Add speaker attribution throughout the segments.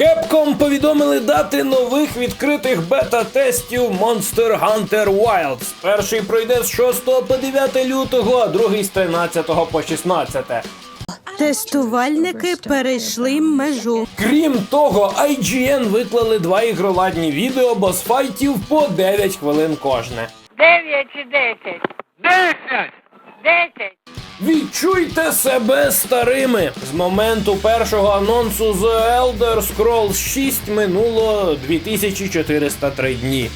Speaker 1: Capcom повідомили дати нових відкритих бета-тестів Monster Hunter Wilds. Перший пройде з 6 по 9 лютого, а другий з 13 по 16.
Speaker 2: Тестувальники перейшли межу.
Speaker 1: Крім того, IGN виклали два ігроладні відео босфайтів по 9 хвилин кожне.
Speaker 3: Дев'ять чи десять? Десять! Десять!
Speaker 1: Відчуйте себе старими. З моменту першого анонсу The Elder Scrolls 6 минуло 2403 дні.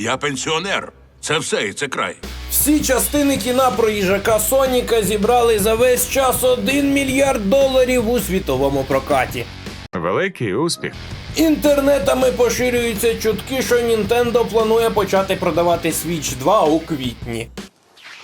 Speaker 4: Я пенсіонер. Це все і це край.
Speaker 1: Всі частини кіна про їжака Соніка зібрали за весь час 1 мільярд доларів у світовому прокаті.
Speaker 5: Великий успіх.
Speaker 1: Інтернетами поширюються чутки, що Nintendo планує почати продавати Switch 2 у квітні.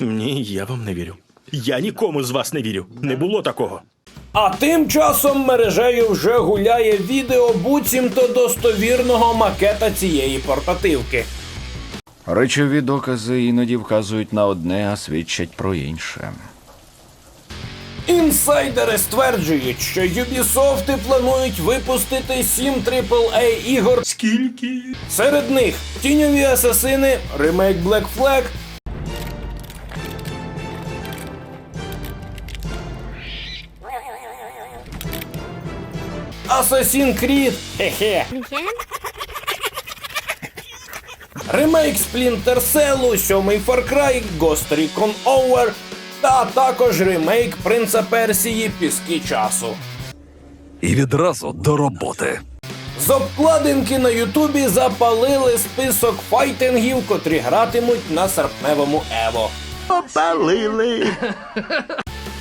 Speaker 6: Ні, я вам не вірю. Я нікому з вас не вірю. Не було такого.
Speaker 1: А тим часом мережею вже гуляє відео буцімто достовірного макета цієї портативки.
Speaker 7: Речові докази іноді вказують на одне, а свідчать про інше.
Speaker 1: Інсайдери стверджують, що Ubisoft планують випустити 7 AAA ігор.
Speaker 6: Скільки?
Speaker 1: Серед них Тіньові Асасини, ремейк Black Flag. Assassin's Creed, хе-хе. Ремейк Splinter Cell, сьомий Far Cry, Ghost Recon Over та також ремейк Принца Персії Піски часу.
Speaker 4: І відразу до роботи.
Speaker 1: З обкладинки на Ютубі запалили список файтингів, котрі гратимуть на серпневому Ево.
Speaker 8: Попалили.